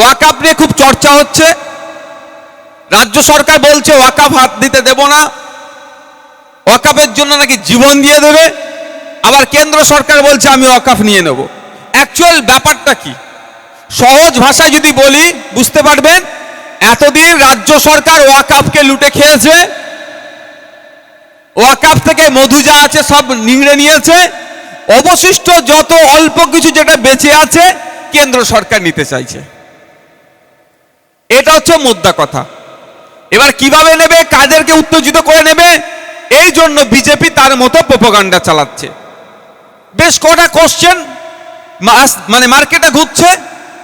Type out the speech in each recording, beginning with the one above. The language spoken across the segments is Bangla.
ওয়াকাপ নিয়ে খুব চর্চা হচ্ছে। রাজ্য সরকার বলছে ওয়াকাপ হাত দিতে দেব না। ওয়াকাপের জন্য নাকি জীবন দিয়ে দেবে। আবার কেন্দ্র সরকার বলছে, আমি ওয়াকাফ নিয়ে নেব। অ্যাকচুয়াল ব্যাপারটা কি? সহজ ভাষায় যদি বলি, বুঝতে পারবেন, এতদিন রাজ্য সরকার ওয়াকাফকে লুটে খেয়েছে। ওয়াকাফ থেকে মধু যা আছে সব নিংড়ে নিয়েছে। অবশিষ্ট যত অল্প কিছু যেটা বেঁচে আছে, কেন্দ্র সরকার নিতে চাইছে। এটা হচ্ছে মুদ্রা কথা। এবার কীভাবে নেবে, কাদেরকে উত্তেজিত করে নেবে, এই জন্য বিজেপি তার মতো প্রোপাগান্ডা চালাচ্ছে। বেশ কটা কোশ্চেন মানে মার্কেটে ঘুরছে।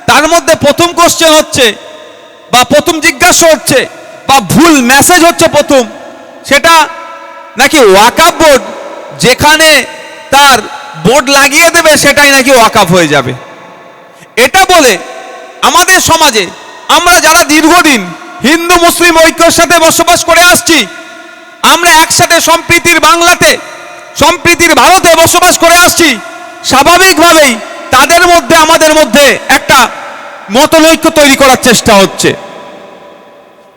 তার মধ্যে প্রথম কোশ্চেন হচ্ছে, বা প্রথম জিজ্ঞাসা হচ্ছে, বা ভুল মেসেজ হচ্ছে প্রথম। সেটা নাকি ওয়াকাপ বোর্ড যেখানে তার বোর্ড লাগিয়ে দেবে, সেটাই নাকি ওয়াকাপ হয়ে যাবে। এটা বলে আমাদের সমাজে আমরা যারা দীর্ঘদিন হিন্দু, মুসলিম ঐক্যের সাথে বসবাস করে আসছি, আমরা একসাথে সম্প্রীতির বাংলাতে, সম্প্রীতির ভারতে বসবাস করে আসছি, স্বাভাবিকভাবেই তাদের মধ্যে, আমাদের মধ্যে একটা মতনৈক্য তৈরি করার চেষ্টা হচ্ছে।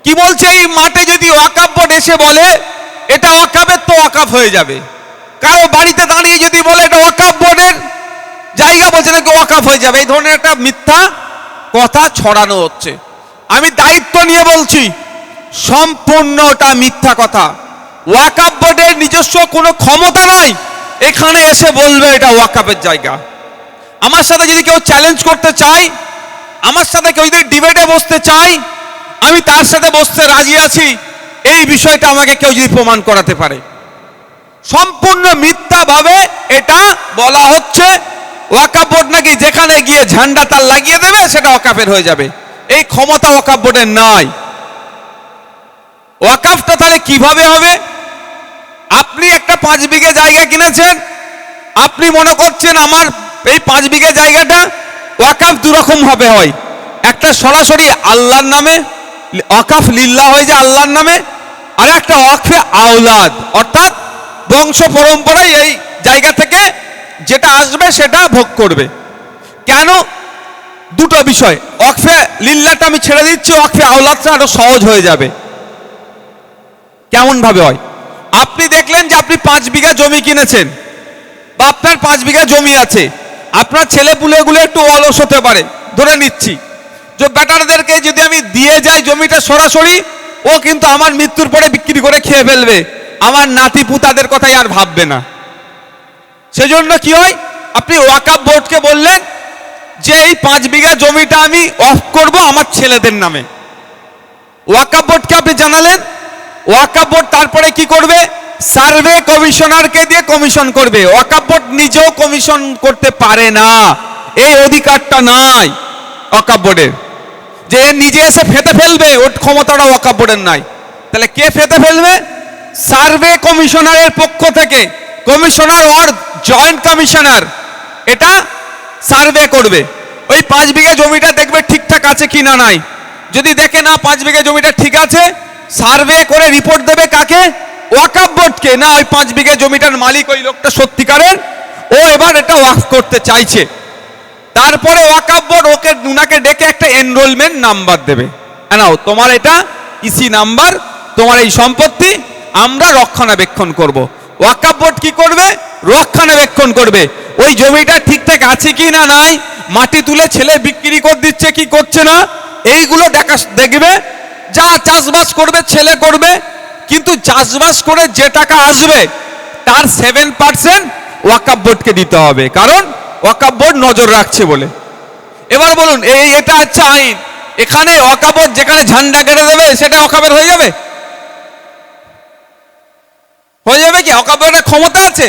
কি বলছে এই মাঠে যদি ওয়াকাপ বোর্ড এসে বলে, এটা ওয়াকাবের তো ওয়াকাফ হয়ে যাবে। কারও বাড়িতে দাঁড়িয়ে যদি বলে এটা ওয়াকাপ বোর্ডের জায়গা বলছে নাকি ওয়াকাফ হয়ে যাবে, এই ধরনের একটা মিথ্যা কথা ছড়ানো হচ্ছে। আমি দায়িত্ব নিয়ে বলছি, সম্পূর্ণটা মিথ্যা কথা। ওয়াকাপ বোর্ডের নিজস্ব কোনো ক্ষমতা নাই, এখানে এসে বলবে এটা ওয়াকাপের জায়গা। আমার সাথে যদি কেউ চ্যালেঞ্জ করতে চায়, আমার সাথে কেউ যদি ডিবেটে বসতে চায়, আমি তার সাথে বসতে রাজি আছি, এই বিষয়টা আমাকে কেউ যদি প্রমাণ করাতে পারে। সম্পূর্ণ মিথ্যাভাবে এটা বলা হচ্ছে ওয়াকাপ বোর্ড নাকি যেখানে গিয়ে ঝান্ডা তার লাগিয়ে দেবে, সেটা ওয়াকাফের হয়ে যাবে। এই ক্ষমতা ওয়াকাপ বোর্ডের নাই। ওয়াকাফটা তাহলে কীভাবে হবে? আপনি একটা পাঁচ বিঘে জায়গা কিনেছেন, আপনি মনে করছেন আমার এই পাঁচ বিঘে জায়গাটা ওয়াকাফ দুরকম ভাবে হয়। একটা সরাসরি আল্লাহর নামে, ওয়াকাফ লিল্লাহ হয়ে যায় আল্লাহর নামে, আর একটা ওয়াকফে আওলাদ। অর্থাৎ বংশ পরম্পরায় এই জায়গা থেকে যেটা আসবে সেটা ভোগ করবে। কেন? দুটো বিষয়। ওয়াকফে লিল্লাটা আমি ছেড়ে দিচ্ছি, ওয়াকফে আওলাদটা আরও সহজ হয়ে যাবে। কেমন ভাবে হয়? আপনি দেখলেন যে আপনি পাঁচ বিঘা জমি কিনেছেন বা আপনার পাঁচ বিঘা জমি আছে। আপনার ছেলে পুলেগুলো একটু অলস হতে পারে, ধরে নিচ্ছি। যে ব্যাটারদেরকে যদি আমি দিয়ে যাই জমিটা সরাসরি, ও কিন্তু আমার মৃত্যুর পরে বিক্রি করে খেয়ে ফেলবে। আমার নাতি পুতাদের কথাই আর ভাববে না। সেজন্য কি হয়? আপনি ওয়াকাপ বোর্ডকে বললেন যে এই পাঁচ বিঘা জমিটা আমি অফ করব আমার ছেলেদের নামে। ওয়াকাপ বোর্ডকে আপনি জানালেন? ওয়াকাপ বোর্ড তারপরে কি করবে? সার্ভে কমিশনারকে দিয়ে কমিশন করবে। ওয়াকাপ বোর্ড নিজেও কমিশন করতে পারে না। এই অধিকারটা নাই ওয়াকাপ বোর্ডের যে নিজে এসে ফেতে ফেলবে, ওর ক্ষমতাটা ওয়াকাপ বোর্ডের নাই। তাহলে কে ফেতে ফেলবে? সার্ভে কমিশনারের পক্ষ থেকে। কমিশনার ওর জয়েন্ট কমিশনার। এটা সার্ভে করবে। ওই পাঁচ বিঘা জমিটা দেখবে ঠিকঠাক আছে কি না নাই। যদি দেখে না পাঁচ বিঘা জমিটা ঠিক আছে, সার্ভে করে রিপোর্ট দেবে কাকে? ওয়াকাপ বোর্ডকে। না, ওই পাঁচ বিঘা জমিটার মালিক ওই লোকটা সত্যিকারের। ও এবার এটা ওয়াকফ করতে চাইছে। তারপরে ওয়াকাপ বোর্ড ওকে, উনাকে ডেকে একটা এনরোলমেন্ট নাম্বার দেবে। নাও, তোমার এটা ইসি নাম্বার তোমার এই সম্পত্তি, আমরা রক্ষণাবেক্ষণ করব। ওয়াকাপ বোর্ড কি করবে? রক্ষণাবেক্ষণ করবে। ওই জমিটা ঠিকঠাক আছে কি না নাই? মাটি তুলে ছেলে বিক্রি করে দিচ্ছে কি করছে না? এইগুলো দেখা দেখবে, যা চাষবাস করবে ছেলে করবে, কিন্তু চাষবাস করে যে টাকা আসবে, তার সেভেন পার্সেন্ট ওয়াকাপ বোর্ডকে দিতে হবে। কারণ ওয়াকাপ বোর্ড নজর রাখছে বলে। এবার বলুন, এই এটা হচ্ছে আইন। এখানে বোর্ড যেখানে ঝান্ডা কেটে দেবে, সেটা ওয়াকাপের হয়ে যাবে? হয়ে যাবে কি? ওয়াকাপ ক্ষমতা আছে?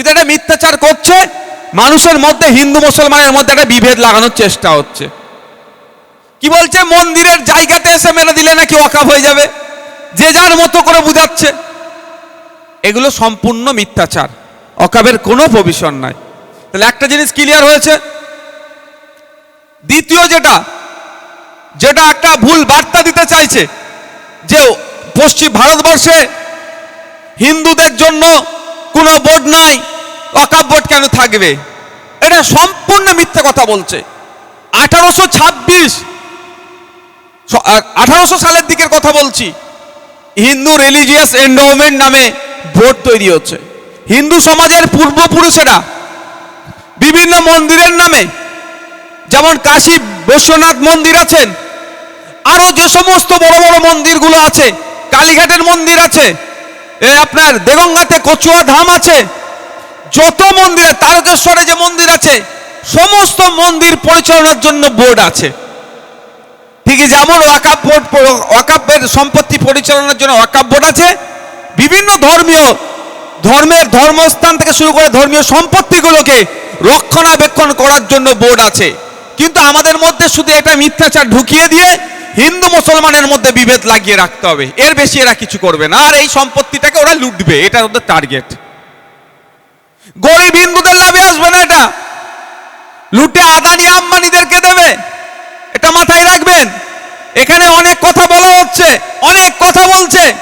কিন্তু এটা মিথ্যাচার করছে, মানুষের মধ্যে, হিন্দু মুসলমানের মধ্যে একটা বিভেদ লাগানোর চেষ্টা হচ্ছে। কি বলছে? মন্দিরের জায়গাতে এসে মেরে দিলে নাকি ওয়াকাফ হয়ে যাবে? যে যার মতো করে বুঝাচ্ছে। এগুলো সম্পূর্ণ মিথ্যাচার। অকাবের কোনো প্রভিশন নাই। তাহলে একটা জিনিস ক্লিয়ার হয়েছে। দ্বিতীয় যেটা যেটা একটা ভুল বার্তা দিতে চাইছে, যে পশ্চিম ভারতবর্ষে হিন্দুদের জন্য কোনো বোর্ড নাই, অকাপ বোর্ড কেন থাকবে? এটা সম্পূর্ণ মিথ্যা কথা বলছে। আঠারোশো ছাব্বিশ আঠারোশো সালের দিকের কথা বলছি। হিন্দু রিলিজিয়াস এন্ডোমেন্ট নামে বোর্ড তৈরি হচ্ছে। হিন্দু সমাজের পূর্বপুরুষেরা বিভিন্ন মন্দিরের নামে, যেমন কাশী বৈশ্বনাথ মন্দির আছেন, আরও যে সমস্ত বড় বড় মন্দিরগুলো আছে, কালীঘাটের মন্দির আছে এ আপনার দেগঙ্গাতে কচুয়া ধাম আছে। যত মন্দিরে, তারকেশ্বরে যে মন্দির আছে, সমস্ত মন্দির পরিচালনার জন্য বোর্ড আছে। ঠিকই যেমন ওয়াকাপ বোর্ড ওয়াকাপের সম্পত্তি পরিচালনার জন্য ওয়াকাপ বোর্ড আছে। বিভিন্ন ধর্মীয়, ধর্মের ধর্মস্থান থেকে শুরু করে ধর্মীয় সম্পত্তিগুলোকে রক্ষণাবেক্ষণ করার জন্য বোর্ড আছে। কিন্তু আমাদের মধ্যে শুধু এটা মিথ্যাচার ঢুকিয়ে দিয়ে হিন্দু মুসলমানের মধ্যে বিভেদ লাগিয়ে রাখতে হবে। এর বেশি এরা কিছু করবে না। আর এই সম্পত্তিটাকে ওরা লুটবে। এটা ওদের টার্গেট গরিব হিন্দুদের লাভে আসবে না এটা। লুটে আদানি আম্বানিদেরকে দেবে। এটা মাথায় রাখবেন। এখানে অনেক কথা বলা হচ্ছে। অনেক কথা বলছে।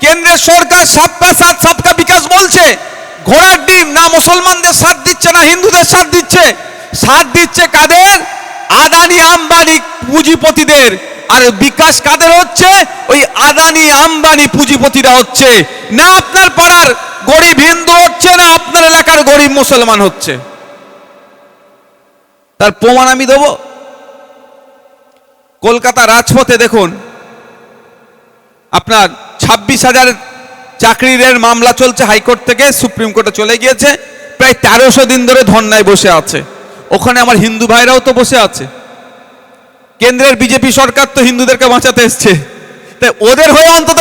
কেন্দ্রের সরকার সাতটা সাত, সাতটা বিকাশ বলছে। ঘোড়ার ডিম না মুসলমানদের সাথ দিচ্ছে, না হিন্দুদের সাথ দিচ্ছে। সাথ দিচ্ছে কাদের? আদানি আম্বানি পুঁজিপতিদের। আর বিকাশ কাদের হচ্ছে? ওই আদানি, আম্বানি পুঁজিপতিরা হচ্ছে। না আপনার পাড়ার গরিব হিন্দু হচ্ছে, না আপনার এলাকার গরিব মুসলমান হচ্ছে। তার প্রমাণ আমি দেবো। কলকাতা রাজপথে দেখুন, আপনার ছাব্বিশ হাজার চাকরির মামলা চলছে হাইকোর্ট থেকে, সুপ্রিম কোর্টে চলে গিয়েছে, প্রায় তেরোশো দিন ধরে ধর্নায় বসে আছে। ওখানে আমার হিন্দু ভাইরাও তো বসে আছে। কেন্দ্রের বিজেপি সরকার তো হিন্দুদেরকে বাঁচাতে এসছে। তাই ওদের হয়ে অন্তত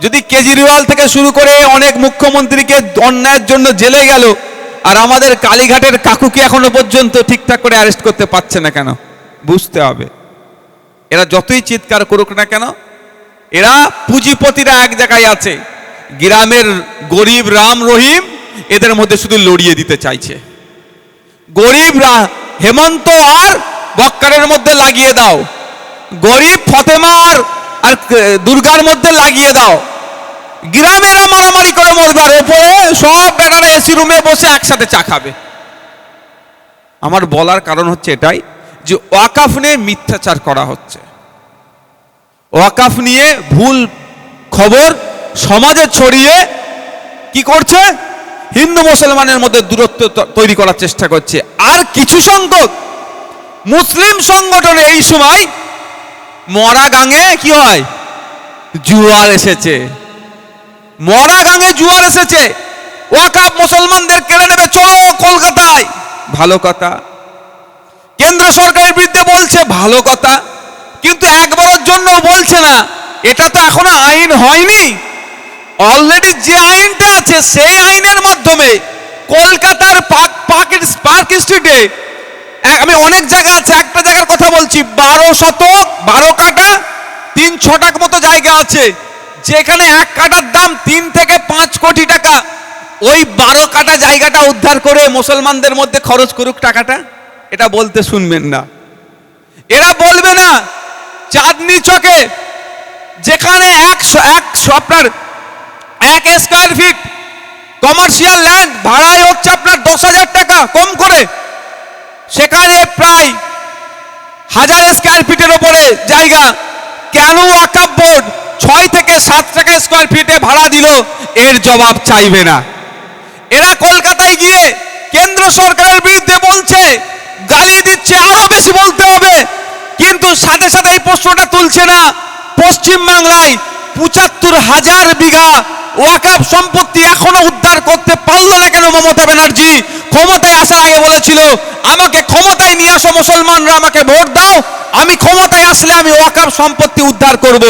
যদি কেজরিওয়াল থেকে শুরু করে অনেক মুখ্যমন্ত্রীকে অন্যায়ের জন্য জেলে গেল, আর আমাদের কালীঘাটের কাকুকে এখনও পর্যন্ত ঠিকঠাক করে অ্যারেস্ট করতে পারছে না কেন? বুঝতে হবে। এরা যতই চিৎকার করুক না কেন, এরা পুঁজিপতিরা এক জায়গায় আছে। গ্রামের গরিব রাম রহিম এদের মধ্যে শুধু লড়িয়ে দিতে চাইছে। গরিব রা- হেমন্ত আর বক্কারের মধ্যে লাগিয়ে দাও। গরিব ফতেমা আর দুর্গার মধ্যে লাগিয়ে দাও। গ্রামেরা মারামারি করে মরবে আর ওপরে সব বেটারা এসি রুমে বসে একসাথে চা খাবে। আমার বলার কারণ হচ্ছে এটাই যে ওয়াকাফ নিয়ে মিথ্যাচার করা হচ্ছে। ওয়াকাফ নিয়ে ভুল খবর সমাজে ছড়িয়ে কি করছে? হিন্দু মুসলমানের মধ্যে দূরত্ব তৈরি করার চেষ্টা করছে। আর কিছু সংখ্যক মুসলিম সংগঠনে এই সময় মরা গাঙে কি হয়? জুয়ার এসেছে। মরা গাঙে জুয়ার এসেছে। ওয়াকাফ মুসলমানদের কেড়ে নেবে, চলো কলকাতায়। ভালো কথা। কেন্দ্র সরকারের বিরুদ্ধে বলছে, ভালো কথা। কিন্তু একবারের জন্য বলছে না। এটা তো এখনও আইন হয়নি। অলরেডি যে আইনটা আছে, সেই আইনের মাধ্যমে কলকাতার পার্ক স্ট্রিটে আমি অনেক জায়গা আছে, একটা জায়গার কথা বলছি। বারো শতক, বারো কাটা, তিন ছটাক মতো জায়গা আছে। যেখানে এক কাটার দাম তিন থেকে পাঁচ কোটি টাকা। ওই বারো কাটা জায়গাটা উদ্ধার করে মুসলমানদের মধ্যে খরচ করুক টাকাটা, এটা বলতে শুনবেন না। এরা বলবে না, চাঁদনি চকে, যেখানে একশো একশো আপনার এক স্কোয়ার ফিট কমার্শিয়াল ল্যান্ড ভাড়ায় হচ্ছে আপনার দশ হাজার টাকা, কম করে। সেখানে প্রায় হাজার স্কোয়ার ফিটের ওপরে জায়গা। কেন ওয়াকাপ বোর্ড ছয় থেকে সাত টাকা স্কোয়ার ফিটে ভাড়া দিল? এর জবাব চাইবে না। এরা কলকাতায় গিয়ে কেন্দ্র সরকারের বিরুদ্ধে বলছে, গালি দিচ্ছে, আরও বেশি বলতে হবে। কিন্তু সাথে সাথে এই প্রশ্নটা তুলছে না। পশ্চিম বাংলায় পঁচাত্তর হাজার বিঘা ওয়াকাফ সম্পত্তি এখনও উদ্ধার করতে পারল না কেন মমতা ব্যানার্জি? ক্ষমতায় আসার আগে বলেছিল আমাকে ক্ষমতায় নিয়ে আসো মুসলমানরা আমাকে ভোট দাও, আমি ক্ষমতায় আসলে আমি ওয়াকাফ সম্পত্তি উদ্ধার করব।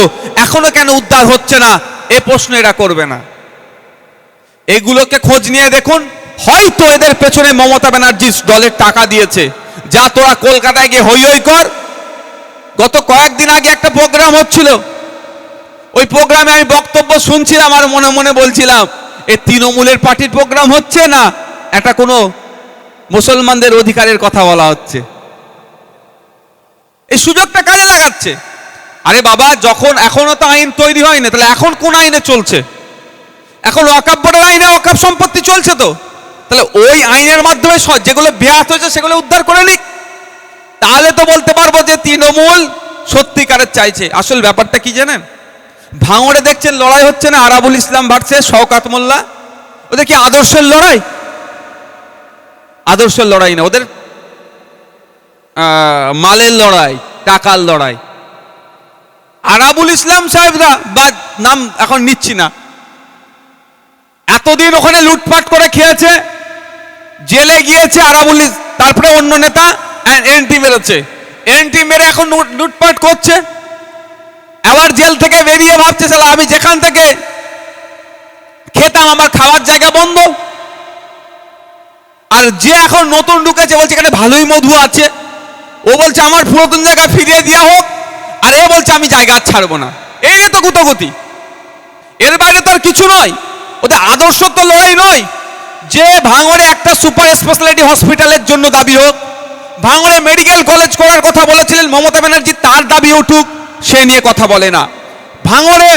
এখনও কেন উদ্ধার হচ্ছে না? এ প্রশ্ন এরা করবে না। এগুলোকে খোঁজ নিয়ে দেখুন, হয়তো এদের পেছনে মমতা ব্যানার্জি দলের টাকা দিয়েছে। যা তোরা কলকাতায় গিয়ে হই হই কর। গত কয়েকদিন আগে একটা প্রোগ্রাম হচ্ছিল। ওই প্রোগ্রামে আমি বক্তব্য শুনছিলাম আর মনে মনে বলছিলাম, এ তৃণমূলের পার্টির প্রোগ্রাম হচ্ছে না? একটা কোনো মুসলমানদের অধিকারের কথা বলা হচ্ছে। এই সুযোগটা কাজে লাগাচ্ছে। আরে বাবা, যখন এখনও তো আইন তৈরি হয়নি, তাহলে এখন কোন আইনে চলছে? এখন ওয়াকাপ আইনে ওয়াকাপ সম্পত্তি চলছে তো? তাহলে ওই আইনের মাধ্যমে যেগুলো ব্যাহত হয়েছে, সেগুলো উদ্ধার করে নিক। তাহলে তো বলতে পারব যে তৃণমূল সত্যিকারের চাইছে। আসল ব্যাপারটা কি জানেন? ভাঙড়ে দেখছেন লড়াই হচ্ছে না, আরাবুল ইসলাম ভার্সেস শওকাত মোল্লা। ওদের কি আদর্শের লড়াই? আদর্শের লড়াই না, ওদের মালের লড়াই, টাকার লড়াই। আরাবুল ইসলাম সাহেবরা, বা নাম এখন নিচ্ছি না। এতদিন ওখানে লুটপাট করে খেয়েছে, জেলে গিয়েছে আরাবুল তারপরে অন্য নেতা এনটি মেরেছে। এনটি মেরে এখন লুট- লুটপাট করছে। আবার জেল থেকে বেরিয়ে ভাবছে, সালা, আমি যেখান থেকে খেতাম, আমার খাওয়ার জায়গা বন্ধ। আর যে এখন নতুন ঢুকেছে, বলছে, এখানে ভালোই মধু আছে। ও বলছে, আমার পুরাতন জায়গা ফিরিয়ে দেওয়া হোক, আর এ বলছে, আমি জায়গা ছাড়বো না। এই তো গুতগতি। এর বাইরে তো আর কিছু নয়। ওদের আদর্শ তো লড়াই নয়। যে ভাঙড়ে একটা সুপার স্পেশালিটি হসপিটালের জন্য দাবি হোক, ভাঙড়ে মেডিকেল কলেজ করার কথা বলেছিলেন মমতা ব্যানার্জি, তার দাবি উঠুক, সে নিয়ে কথা বলে না। ভাঙড়ে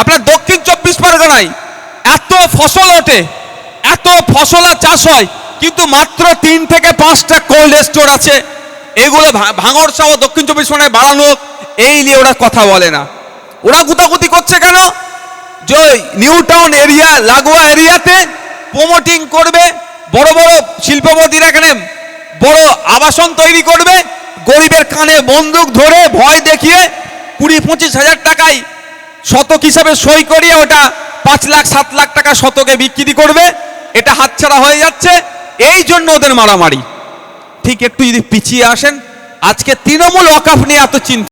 আপনার দক্ষিণ চব্বিশ পরগনায় এত ফসল ওঠে, এত ফসলা চাষ হয়, কিন্তু মাত্র তিন থেকে পাঁচটা কোল্ড স্টোর আছে। এগুলো ভা- ভাঙড় সহ দক্ষিণ চব্বিশ পরগনায় বাড়ানো এই নিয়ে ওরা কথা বলে না। ওরা গুতাগুতি করছে কেন? যে নিউ টাউন এরিয়া, লাগোয়া এরিয়াতে প্রমোটিং করবে, বড় বড় শিল্পপতিরা এখানে বড় আবাসন তৈরি করবে, গরিবের কানে বন্দুক ধরে ভয় দেখিয়ে কুড়ি পঁচিশ হাজার টাকায় শতক হিসাবে সই করিয়ে ওটা পাঁচ লাখ, সাত লাখ টাকা শতকে বিক্রি করবে। এটা হাতছাড়া হয়ে যাচ্ছে। এই জন্য ওদের মারামারি। ঠিক একটু যদি পিছিয়ে আসেন আজকে তৃণমূল ওয়াকাফ নিয়ে এত চিন্তা।